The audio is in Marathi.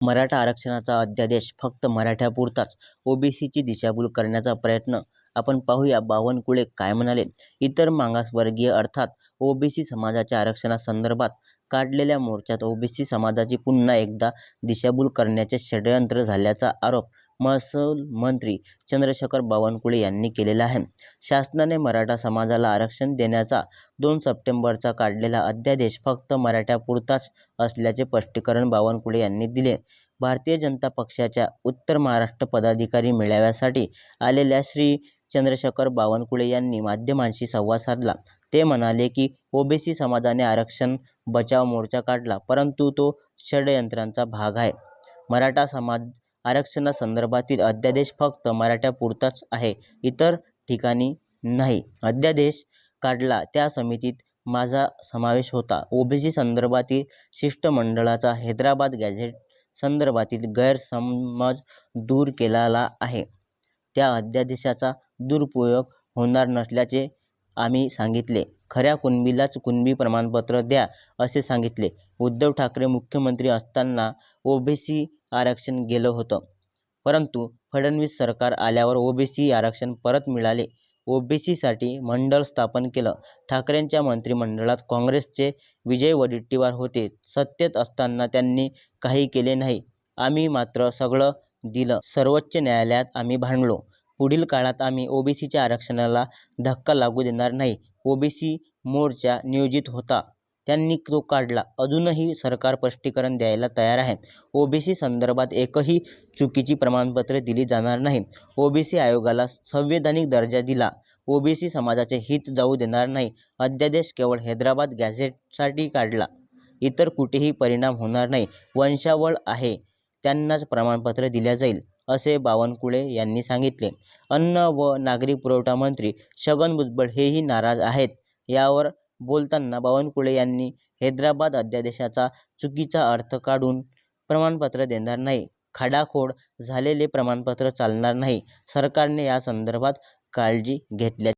मराठा आरक्षणाचा अध्यादेश फक्त मराठ्यापुरताच ओबीसीची दिशाभूल करण्याचा प्रयत्न आपण पाहूया बावनकुळे काय म्हणाले? इतर मागासवर्गीय अर्थात ओबीसी समाजाच्या आरक्षणासंदर्भात काढलेल्या मोर्चात ओबीसी समाजाची पुन्हा एकदा दिशाभूल करण्याचे षड्यंत्र झाल्याचा आरोप महसूल मंत्री चंद्रशेखर बावनकुळे यांनी केलेला आहे. शासनाने मराठा समाजाला आरक्षण देण्याचा दोन सप्टेंबरचा काढलेला अध्यादेश फक्त मराठ्यापुरताच असल्याचे स्पष्टीकरण बावनकुळे यांनी दिले. भारतीय जनता पक्षाच्या उत्तर महाराष्ट्र पदाधिकारी मेळाव्यासाठी आलेल्या श्री. चंद्रशेखर बावनकुळे यांनी माध्यमांशी संवाद साधला. ते म्हणाले की, ओबीसी समाजाने आरक्षण बचाव मोर्चा काढला, परंतु तो षडयंत्रांचा भाग आहे. मराठा समाज आरक्षणासंदर्भातील अध्यादेश फक्त मराठ्यापुरताच आहे, इतर ठिकाणी नाही. अध्यादेश काढला त्या समितीत माझा समावेश होता. ओबीसी संदर्भातील शिष्टमंडळाचा हैदराबाद गॅझेट संदर्भातील गैरसमज दूर केलेला आहे. त्या अध्यादेशाचा दुरुपयोग होणार नसल्याचे आम्ही सांगितले. खऱ्या कुणबीलाच कुणबी प्रमाणपत्र द्या, असे सांगितले. उद्धव ठाकरे मुख्यमंत्री असताना ओबीसी आरक्षण गेलं होतं, परंतु फडणवीस सरकार आल्यावर ओबीसी आरक्षण परत मिळाले. ओबीसीसाठी मंडळ स्थापन केलं. ठाकरेंच्या मंत्रिमंडळात काँग्रेसचे विजय वडेट्टीवार होते. सत्तेत असताना त्यांनी काही केले नाही. आम्ही मात्र सगळं दिलं. सर्वोच्च न्यायालयात आम्ही भांडलो. पुढील काळात आम्ही ओबीसीच्या आरक्षणाला धक्का लागू देणार नाही. ओबीसी मोर्चा नियोजित होता, त्यांनी तो काढला. अजूनही सरकार स्पष्टीकरण द्यायला तयार आहे. ओबीसी संदर्भात एकही चुकीची प्रमाणपत्रे दिली जाणार नाही. ओबीसी आयोगाला संवैधानिक दर्जा दिला. ओबीसी समाजाचे हित जाऊ देणार नाही. अध्यादेश केवळ हैदराबाद गॅझेटसाठी काढला, इतर कुठेही परिणाम होणार नाही. वंशावळ आहे त्यांनाच प्रमाणपत्र दिल्या जाईल, असे बावनकुळे यांनी सांगितले. अन्न व नागरी पुरवठा मंत्री छगन भुजबळ हेही नाराज आहेत. यावर बोलताना बावनकुळे यांनी हैदराबाद अध्यादेशाचा चुकीचा अर्थ काढून प्रमाणपत्र देणार नाही. खाडाखोड झालेले प्रमाणपत्र चालणार नाही. सरकारने या संदर्भात काळजी घेतल्या